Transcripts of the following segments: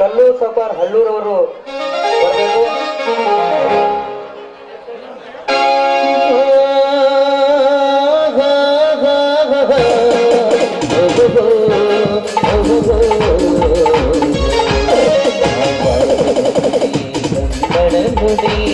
ಕಲ್ಲು ಸಫಾರ್ ಹಳ್ಳೂರವರು ಬರಬೇಕು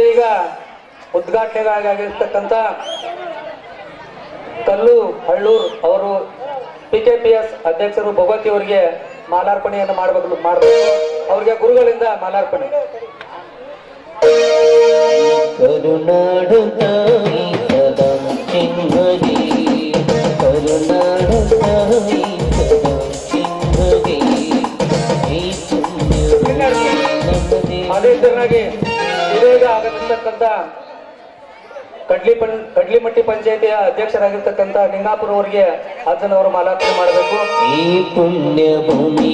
ಇದೀಗ ಉದ್ಘಾಟನೆಗಾಗಿರ್ತಕ್ಕಂಥ ಕಲ್ಲು ಹಳ್ಳೂರ್ ಅವರು ಪಿ ಕೆ ಪಿ ಎಸ್ ಅಧ್ಯಕ್ಷರು ಭಗವತಿ ಅವರಿಗೆ ಮಾಲಾರ್ಪಣೆಯನ್ನು ಮಾಡಬೇಕು ಮಾಡಬೇಕು. ಅವರಿಗೆ ಗುರುಗಳಿಂದ ಮಾಲಾರ್ಪಣೆ. ಕರುನಾಡು ಕರುನಾಡು ಆಗಮಿಸ್ತಕ್ಕಂಥ ಕಡ್ಲಿ ಪಂ ಕಡ್ಲಿಮಟ್ಟಿ ಪಂಚಾಯತಿಯ ಅಧ್ಯಕ್ಷರಾಗಿರ್ತಕ್ಕಂಥ ನಿಂಗಾಪುರ ಅವರಿಗೆ ಅಜ್ಜನವರು ಮಾಲಾರ್ಪಣೆ ಮಾಡಬೇಕು. ಈ ಪುಣ್ಯ ಭೂಮಿ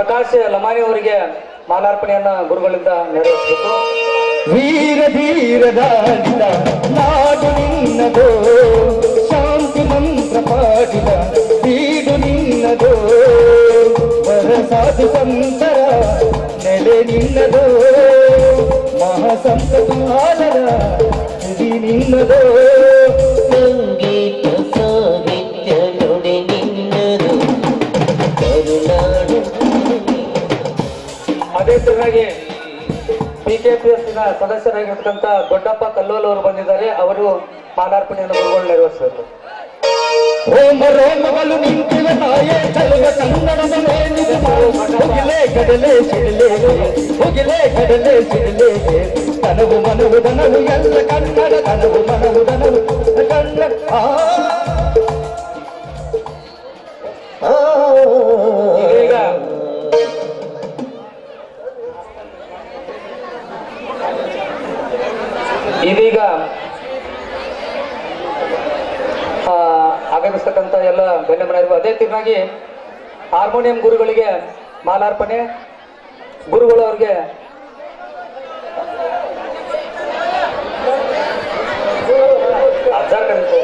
ಪ್ರಕಾಶ್ ಲಮಾನಿ ಅವರಿಗೆ ಮಾಲಾರ್ಪಣೆಯನ್ನ ಗುರುಗಳಿಂದ ನೆರವೇರಿಸಬೇಕು ವೀರ ಧೀರ ನಾಡು ನಿನ್ನದು, ಶಾಂತಿ ಮಂತ್ರ ಪಾಡಿದ ಬೀಡು ನಿನ್ನದು ಸಾಧು ಸಂತರ ನೆಲೆ ನಿನ್ನದು, ಮಹಾಸಂತ ಬಿಕೆಪಿಎಸ್ ಸದಸ್ಯರಾಗಿರ್ತಕ್ಕಂಥ ದೊಡ್ಡಪ್ಪ ಕಲ್ಲೋಲ್ ಅವರು ಬಂದಿದ್ದಾರೆ. ಅವರು ಮಾಲಾರ್ಪಣೆಯನ್ನು ಗುರುಗಳು ನೆರವೇರಿಸಬೇಕು ಕಡಲೆ ತನವು ಮನವು ದನವು ಎಲ್ಲ ಕನ್ನಡ ತನವು ಮನವು ದನವು ಕನ್ನಡ. ಆ. ಇದೀಗ ಆ, ಆಗಮಿಸ್ತಕ್ಕಂಥ ಎಲ್ಲ ಗಣ್ಯಮನರಿಗೂ ಅದೇ ತಿರುಗಿ ಹಾರ್ಮೋನಿಯಂ ಗುರುಗಳಿಗೆ ಮಾಲಾರ್ಪಣೆ ಗುರುಗಳು ಅವ್ರಿಗೆ ಅಜ್ಜಾರ್ ಕರೀತಾರೆ.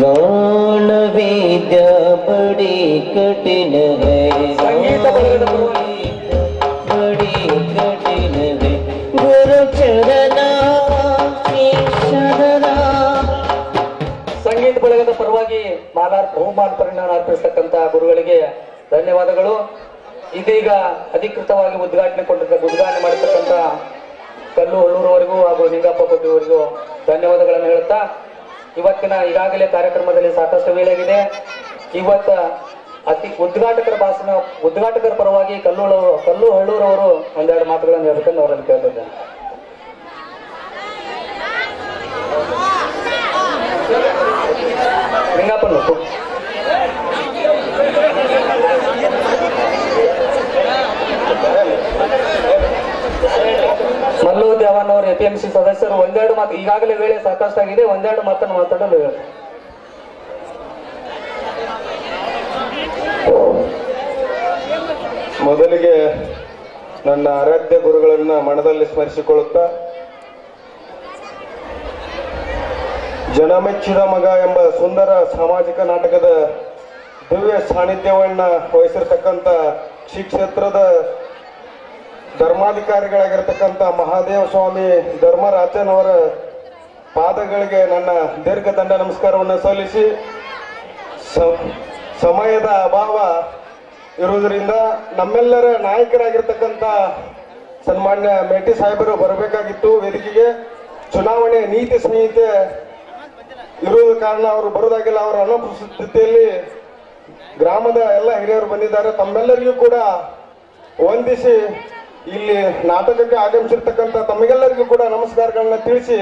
गान विद्या बड़ी कठिन है संगीत ಬಹುಮಾನ ಅರ್ಪಿಸ್ತಕ್ಕಂತಹ ಗುರುಗಳಿಗೆ ಧನ್ಯವಾದಗಳು. ಇದೀಗ ಅಧಿಕೃತವಾಗಿ ಉದ್ಘಾಟನೆ ಕೊಂಡಿದ್ದ ಉದ್ಘಾಟನೆ ಮಾಡಿರ್ತಕ್ಕಂಥ ಕಲ್ಲು ಹೊಳ್ಳೂರವರೆಗೂ ಹಾಗೂ ನಿಂಗಪ್ಪ ಕೊಟ್ಟಿಯವರಿಗೂ ಧನ್ಯವಾದಗಳನ್ನು ಹೇಳುತ್ತಾ, ಇವತ್ತಿನ ಈಗಾಗಲೇ ಕಾರ್ಯಕ್ರಮದಲ್ಲಿ ಸಾಕಷ್ಟು ವೇಳೆಯಾಗಿದೆ ಇವತ್ತ ಅತಿ ಉದ್ಘಾಟಕರ ಭಾಷಣ, ಉದ್ಘಾಟಕರ ಪರವಾಗಿ ಕಲ್ಲು ಕಲ್ಲು ಹಳ್ಳೂರವರು ಒಂದೆರಡು ಮಾತುಗಳನ್ನು ಹೇಳ್ಕೊಂಡು ಅವರಲ್ಲಿ ಕೇಳ್ತಿದ್ದೇನೆ. ಲಿಂಗಪ್ಪನ ಮಲ್ಲು ಎ ಸಿ ಸದಸ್ಯರು ಒಂದೆರಡು ಮಾತು, ಈಗಾಗಲೇ ವೇಳೆ ಸಾಕಷ್ಟಾಗಿದೆ, ಒಂದೆರಡು ಮಾತನ್ನು ಮಾತಾಡಲು ಮೊದಲಿಗೆ ನನ್ನ ಆರಾಧ್ಯ ಗುರುಗಳನ್ನ ಮನದಲ್ಲಿ ಸ್ಮರಿಸಿಕೊಳ್ಳುತ್ತಾ, ಜನಮೆಚ್ಚಿದ ಮಗ ಎಂಬ ಸುಂದರ ಸಾಮಾಜಿಕ ನಾಟಕದ ದಿವ್ಯ ಸಾನ್ನಿಧ್ಯವನ್ನ ವಹಿಸಿರ್ತಕ್ಕಂಥ ಶ್ರೀ ಧರ್ಮಾಧಿಕಾರಿಗಳಾಗಿರ್ತಕ್ಕಂಥ ಮಹಾದೇವ ಸ್ವಾಮಿ ಧರ್ಮರಾಜನವರ ಪಾದಗಳಿಗೆ ನನ್ನ ದೀರ್ಘ ದಂಡ ನಮಸ್ಕಾರವನ್ನು ಸಲ್ಲಿಸಿ ಸಮಯದ ಅಭಾವ ಇರುವುದರಿಂದ ನಮ್ಮೆಲ್ಲರ ನಾಯಕರಾಗಿರ್ತಕ್ಕಂಥ ಸನ್ಮಾನ್ಯ ಮೇಟಿ ಸಾಹೇಬರು ಬರಬೇಕಾಗಿತ್ತು ವೇದಿಕೆಗೆ. ಚುನಾವಣೆ ನೀತಿ ಸಂಹಿತೆ ಇರುವುದ ಕಾರಣ ಅವರು ಬರುವುದಾಗಿಲ್ಲ ಅವರ ಅನುಪಸ್ಥಿತಿಯಲ್ಲಿ ಗ್ರಾಮದ ಎಲ್ಲ ಹಿರಿಯರು ಬಂದಿದ್ದಾರೆ. ತಮ್ಮೆಲ್ಲರಿಗೂ ಕೂಡ ವಂದಿಸಿ ಇಲ್ಲಿ ನಾಟಕಕ್ಕೆ ಆಗಮಿಸಿರ್ತಕ್ಕಂಥ ತಮಗೆಲ್ಲರಿಗೂ ಕೂಡ ನಮಸ್ಕಾರಗಳನ್ನ ತಿಳಿಸಿ,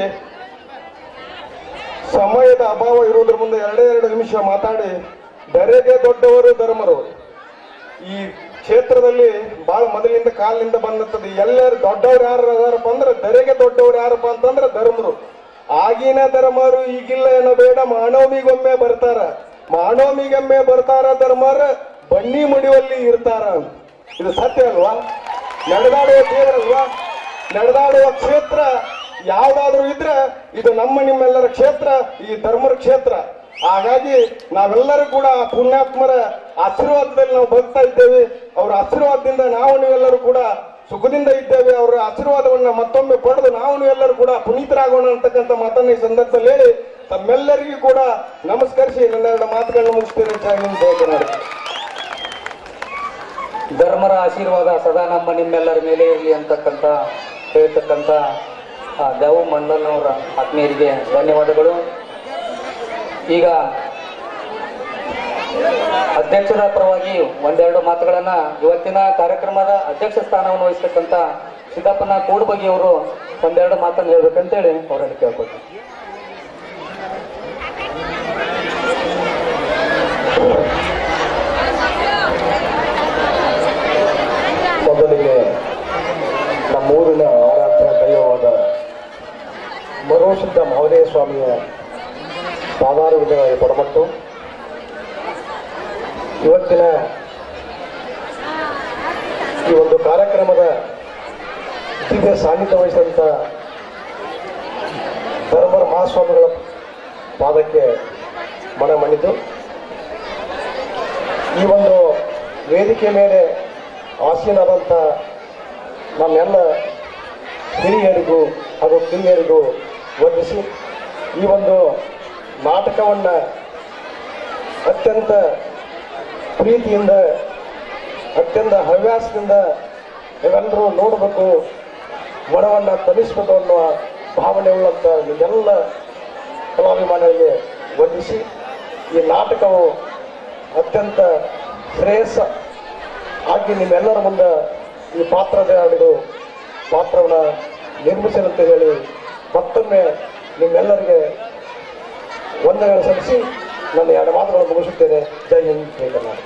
ಸಮಯದ ಅಭಾವ ಇರುವುದರ ಮುಂದೆ ಎರಡೇ ಎರಡು ನಿಮಿಷ ಮಾತಾಡಿ, ಧರೆಗೆ ದೊಡ್ಡವರು ಧರ್ಮರು. ಈ ಕ್ಷೇತ್ರದಲ್ಲಿ ಬಹಳ ಮೊದಲಿಂದ ಕಾಲಿನಿಂದ ಬಂದಂತದ್ದು ಎಲ್ಲರೂ ದೊಡ್ಡವ್ರು ಯಾರು ಅದಾರಪ್ಪ ಅಂದ್ರೆ ಧರೆಗೆ ದೊಡ್ಡವ್ರು ಯಾರಪ್ಪ ಅಂತಂದ್ರೆ ಧರ್ಮರು. ಆಗಿನ ಧರ್ಮರು ಈಗಿಲ್ಲ ಏನೋ ಬೇಡ ಮಾನವಮಿಗೊಮ್ಮೆ ಬರ್ತಾರ. ಮಾನವಮಿಗೊಮ್ಮೆ ಬರ್ತಾರ ಧರ್ಮರ, ಬನ್ನಿ ಮುಡಿವಲ್ಲಿ ಇರ್ತಾರ. ಇದು ಸತ್ಯ ಅಲ್ವಾ? ನಡೆದಾಡುವ ದೇವರಲ್ವಾ ನಡೆದಾಡುವ ಕ್ಷೇತ್ರ ಯಾವುದಾದ್ರೂ ಇದ್ರೆ ಇದು ನಮ್ಮ ನಿಮ್ಮೆಲ್ಲರ ಕ್ಷೇತ್ರ, ಈ ಧರ್ಮರ ಕ್ಷೇತ್ರ. ಹಾಗಾಗಿ ನಾವೆಲ್ಲರೂ ಕೂಡ ಪುಣ್ಯಾತ್ಮರ ಆಶೀರ್ವಾದದಲ್ಲಿ ನಾವು ಬದುಕ್ತಾ ಇದ್ದೇವೆ. ಅವರ ಆಶೀರ್ವಾದದಿಂದ ನಾವು ನೀವೆಲ್ಲರೂ ಕೂಡ ಸುಖದಿಂದ ಇದ್ದೇವೆ. ಅವರ ಆಶೀರ್ವಾದವನ್ನ ಮತ್ತೊಮ್ಮೆ ಪಡೆದು ನಾವು ನೀವೆಲ್ಲರೂ ಕೂಡ ಪುನೀತರಾಗೋಣ ಅಂತಕ್ಕಂಥ ಮಾತನ್ನ ಈ ಸಂದರ್ಭದಲ್ಲಿ ಹೇಳಿ, ತಮ್ಮೆಲ್ಲರಿಗೂ ಕೂಡ ನಮಸ್ಕರಿಸಿ ನನ್ನೆರಡು ಮಾತುಗಳನ್ನ ಮುಗಿಸ್ತೇನೆ ಜೈ ಹಿಂದ್ ಜೈ ಕರ್ನಾಟಕ ಧರ್ಮರ ಆಶೀರ್ವಾದ ಸದಾ ನಮ್ಮ ನಿಮ್ಮೆಲ್ಲರ ಮೇಲೆ ಇರಲಿ ಅಂತಕ್ಕಂಥ ಹೇಳ್ತಕ್ಕಂಥ ದೇವ ಮಂಡಲ್ನವರ ಆತ್ಮೀಯರಿಗೆ ಧನ್ಯವಾದಗಳು. ಈಗ ಅಧ್ಯಕ್ಷರ ಪರವಾಗಿ ಒಂದೆರಡು ಮಾತುಗಳನ್ನ ಇವತ್ತಿನ ಕಾರ್ಯಕ್ರಮದ ಅಧ್ಯಕ್ಷ ಸ್ಥಾನವನ್ನು ವಹಿಸ್ತಕ್ಕಂಥ ಸಿದ್ದಪ್ಪನ ಕೂಡ್ಬಗಿ ಅವರು ಒಂದೆರಡು ಮಾತನ್ನು ಹೇಳ್ಬೇಕಂತೇಳಿ ಅವರಲ್ಲಿ ಕೇಳ್ಕೊತೀನಿ ಮೊದಲಿಗೆ ನಮ್ಮೂರಿನ ಆರಾಧ್ಯ ದೈವವಾದ ಮರುಸಿದ್ಧ ಮಹದೇವ ಸ್ವಾಮಿಯ ಪಡಮಟ್ಟು ಇವತ್ತಿನ ಈ ಒಂದು ಕಾರ್ಯಕ್ರಮದ ದಿವ್ಯ ಸಾನ್ನಿಧ್ಯ ವಹಿಸಿದಂಥ ಧರ್ಮರ ಮಹಾಸ್ವಾಮಿಗಳ ಪಾದಕ್ಕೆ ಮನ ಮಣಿದು, ಈ ಒಂದು ವೇದಿಕೆ ಮೇಲೆ ಆಸೀನಾದಂಥ ನಮ್ಮೆಲ್ಲ ಹಿರಿಯರಿಗೂ ಹಾಗೂ ಕಿರಿಯರಿಗೂ ವಂದಿಸಿ ಈ ಒಂದು ನಾಟಕವನ್ನು ಅತ್ಯಂತ ಪ್ರೀತಿಯಿಂದ, ಅತ್ಯಂತ ಹವ್ಯಾಸದಿಂದ ನೀವೆಲ್ಲರೂ ನೋಡಬೇಕು ಮನವನ್ನು ತಲಿಸಬೇಕು ಅನ್ನುವ ಭಾವನೆ ಉಳ್ಳಂತ ನಿಮ್ಮೆಲ್ಲ ಕಲಾಭಿಮಾನಿಗಳಿಗೆ ವಂದಿಸಿ, ಈ ನಾಟಕವು ಅತ್ಯಂತ ಶ್ರೇಯಸ್ಸ ಆಗಿ ನಿಮ್ಮೆಲ್ಲರ ಮುಂದೆ ಈ ಹಿಡಿದು ಪಾತ್ರವನ್ನು ನಿರ್ಮಿಸಿರಂತ ಹೇಳಿ ಮತ್ತೊಮ್ಮೆ ನಿಮ್ಮೆಲ್ಲರಿಗೆ ವಂದನೆಗಳು ಸಲ್ಲಿಸಿ ನನ್ನ ಎರಡು ಮಾತುಗಳನ್ನು ಮುಗಿಸುತ್ತೇನೆ. ಜೈ ಹಿಂದ್, ಜೈ ಕರ್ನಾಟಕ.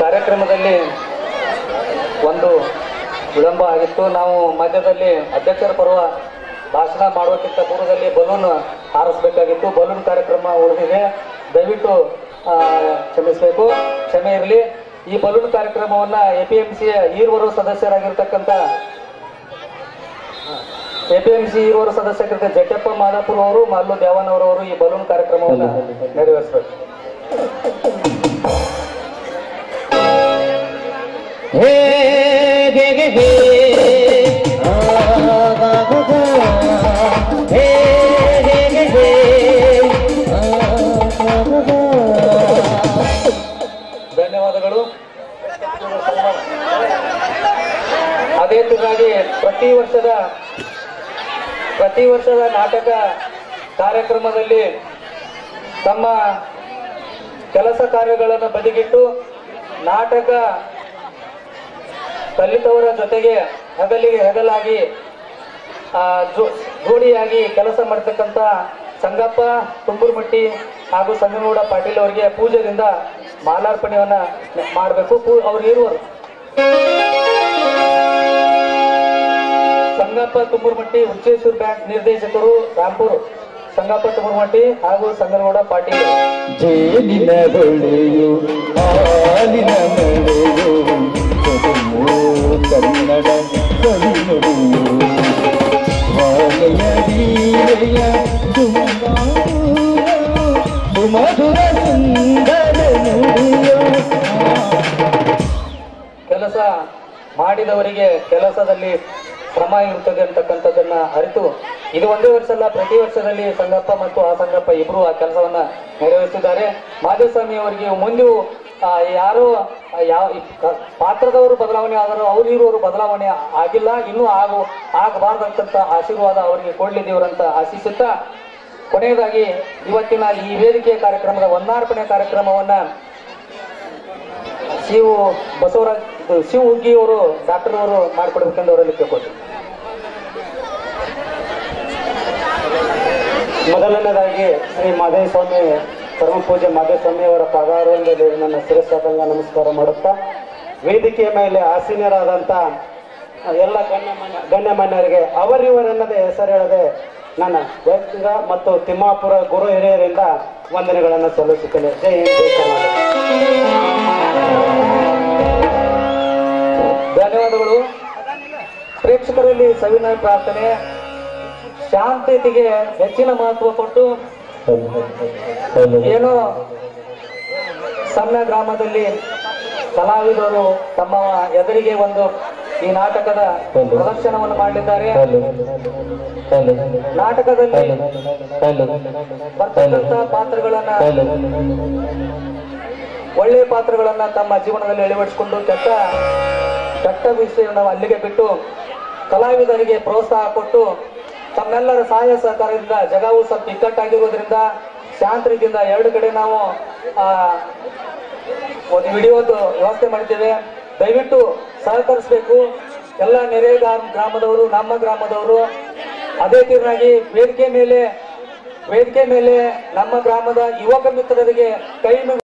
ಕಾರ್ಯಕ್ರಮದಲ್ಲಿ ಒಂದು ವಿಳಂಬ ಆಗಿತ್ತು. ನಾವು ಮಧ್ಯದಲ್ಲಿ ಅಧ್ಯಕ್ಷರ ಪರ್ವ ಭಾಷಣ ಮಾಡುವಕ್ಕಿಂತ ಪೂರ್ವದಲ್ಲಿ ಬಲೂನ್ ಹಾರಿಸಬೇಕಾಗಿತ್ತು. ಬಲೂನ್ ಕಾರ್ಯಕ್ರಮ ಉಳಿದಿದೆ. ದಯವಿಟ್ಟು ಕ್ಷಮಿಸಬೇಕು. ಕ್ಷಮೆ ಇರಲಿ. ಈ ಬಲೂನ್ ಕಾರ್ಯಕ್ರಮವನ್ನ ಎ ಪಿ ಎಂ ಸಿಯ ಈರ್ವರು ಸದಸ್ಯರಾಗಿರ್ತಕ್ಕಂಥ ಎ ಪಿ ಎಂ ಸಿ ಈರ್ವರು ಸದಸ್ಯರಾಗಿರ್ತ ಜಟ್ಟಪ್ಪ ಮಾದಾಪುರ ಅವರು, ಮಲ್ಲು ದೇವನ್ ಅವರವರು ಈ ಬಲೂನ್ ಕಾರ್ಯಕ್ರಮವನ್ನು ನೆರವೇರಿಸಬೇಕು. ಹೇ ಹೇ ಅದೇ ಪ್ರತಿ ವರ್ಷದ ಪ್ರತಿ ವರ್ಷದ ನಾಟಕ ಕಾರ್ಯಕ್ರಮದಲ್ಲಿ ತಮ್ಮ ಕೆಲಸ ಕಾರ್ಯಗಳನ್ನು ಬದಿಗಿಟ್ಟು ನಾಟಕ ಕಲಿತವರ ಜೊತೆಗೆ ಹಗಲಿಗೆ ಹೆಗಲಾಗಿ ಜೋಡಿಯಾಗಿ ಕೆಲಸ ಮಾಡ್ತಕ್ಕಂಥ ಸಂಗಪ್ಪ ತುಂಬುರ್ಮಟ್ಟಿ ಹಾಗೂ ಸಂಗನಗೌಡ ಪಾಟೀಲ್ ಅವರಿಗೆ ಪೂಜೆದಿಂದ ಮಾಲಾರ್ಪಣೆಯನ್ನ ಮಾಡಬೇಕು. ಅವ್ರು ಇರುವರು. ಸಂಗಪ್ಪ ತುಂಬುರ್ಮಟ್ಟಿ ಹುಚ್ಚೇಶ್ವರ ಬ್ಯಾಂಕ್ ನಿರ್ದೇಶಕರು ರಾಂಪುರ್ ಸಂಗಪ್ಪ ತುಂಬುರ್ಮಟ್ಟಿ ಹಾಗೂ ಸಂಗನಗೌಡ ಪಾಟೀಲ್. ಜೇನಿನ ಹಾಲಿನ ಮಳೆಯು ಕನ್ನಡ ಸುಂದರ ಕೆಲಸ ಮಾಡಿದವರಿಗೆ ಕೆಲಸದಲ್ಲಿ ಶ್ರಮ ಇರುತ್ತದೆ ಅಂತಕ್ಕಂಥದ್ದನ್ನ ಅರಿತು ಇದು ಒಂದೇ ವರ್ಷ ಅಲ್ಲ ಪ್ರತಿ ವರ್ಷದಲ್ಲಿ ಸಂಗಪ್ಪ ಮತ್ತು ಆ ಸಂಗಪ್ಪ ಇಬ್ರು ಆ ಕೆಲಸವನ್ನ ನೆರವೇರಿಸಿದ್ದಾರೆ. ಮಾಧವಸ್ವಾಮಿ ಅವರಿಗೆ ಮುಂದೆ ಆ, ಯಾರು ಯಾವ ಪಾತ್ರದವರು ಬದಲಾವಣೆ ಆದರೂ ಅವ್ರು ಇರುವವರು ಬದಲಾವಣೆ ಆಗಿಲ್ಲ ಇನ್ನೂ ಆಗು ಆಗಬಾರ್ದಂತ ಆಶೀರ್ವಾದ ಅವರಿಗೆ ಕೊಡ್ಲಿ ದೇವರಂತ ಆಶಿಸುತ್ತಾ ಕೊನೆಯದಾಗಿ ಇವತ್ತಿನ ಈ ವೇದಿಕೆ ಕಾರ್ಯಕ್ರಮದ ಒಂದಾರ್ಪಣೆ ಕಾರ್ಯಕ್ರಮವನ್ನ ಶಿವು ಬಸವರಾಜ್ ಶಿವ ಹುಗ್ಗಿ ಅವರು ಡಾಕ್ಟರ್ ಅವರು ಮಾಡಿಕೊಡ್ಬೇಕೆಂದು ಅವರಲ್ಲಿ ಕೇಳ್ಕೊಳ್ತೀನಿ. ಮೊದಲನೇದಾಗಿ ಶ್ರೀ ಮಾದೇಸ್ವಾಮಿ ಪರಮ ಪೂಜೆ ಮಾದೇವ ಸ್ವಾಮಿಯವರ ಪಾದಾರದಲ್ಲಿ ನನ್ನ ಶಿರಸ್ಸಾದಂಗ ನಮಸ್ಕಾರ ಮಾಡುತ್ತಾ, ವೇದಿಕೆಯ ಮೇಲೆ ಆಸೀನರಾದಂಥ ಎಲ್ಲ ಗಣ್ಯಮಾನ್ಯ ಗಣ್ಯಮಾನ್ಯರಿಗೆ ಅವರಿವರೆನ್ನದೆ ಹೆಸರು ಹೇಳದೆ ನನ್ನ ವೈಯಕ್ತಿಕ ಮತ್ತು ತಿಮ್ಮಾಪುರ ಗುರು ಹಿರಿಯರಿಂದ ವಂದನೆಗಳನ್ನು ಸಲ್ಲಿಸುತ್ತೇನೆ. ಜೈ ಧನ್ಯವಾದಗಳು. ಪ್ರೇಕ್ಷಕರಲ್ಲಿ ಸವಿನಯ ಪ್ರಾರ್ಥನೆ. ಶಾಂತತೆಗೆ ಹೆಚ್ಚಿನ ಮಹತ್ವ ಕೊಟ್ಟು ಏನೋ ಸಣ್ಣ ಗ್ರಾಮದಲ್ಲಿ ಕಲಾವಿದರು ತಮ್ಮ ಎದುರಿಗೆ ಒಂದು ಈ ನಾಟಕದ ಪ್ರದರ್ಶನವನ್ನು ಮಾಡಿದ್ದಾರೆ. ನಾಟಕದಲ್ಲಿ ಬರ್ತಕ್ಕಂತಹ ಪಾತ್ರಗಳನ್ನ ಒಳ್ಳೆಯ ಪಾತ್ರಗಳನ್ನ ತಮ್ಮ ಜೀವನದಲ್ಲಿ ಅಳವಡಿಸಿಕೊಂಡು ಕೆಟ್ಟ ಕೆಟ್ಟ ವಿಷಯವನ್ನು ಅಲ್ಲಿಗೆ ಬಿಟ್ಟು ಕಲಾವಿದರಿಗೆ ಪ್ರೋತ್ಸಾಹ ಕೊಟ್ಟು ತಮ್ಮೆಲ್ಲರ ಸಹಾಯ ಸಹಕಾರದಿಂದ ಜಗವು ಸ್ವಲ್ಪ ಇಕ್ಕಟ್ಟಾಗಿರೋದ್ರಿಂದ ಶಾಂತ ರೀತಿಯಿಂದ ಎರಡು ಕಡೆ ನಾವು ಒಂದು ವಿಡಿಯೋದು ವ್ಯವಸ್ಥೆ ಮಾಡಿದ್ದೇವೆ. ದಯವಿಟ್ಟು ಸಹಕರಿಸಬೇಕು. ಎಲ್ಲ ನೆರೆ ಗ್ರಾಮ- ಗ್ರಾಮದವರು, ನಮ್ಮ ಗ್ರಾಮದವರು, ಅದೇ ತೀರ್ನಾಗಿ ವೇದಿಕೆ ಮೇಲೆ ವೇದಿಕೆ ಮೇಲೆ ನಮ್ಮ ಗ್ರಾಮದ ಯುವಕ ಮಿತ್ರರಿಗೆ ಕೈ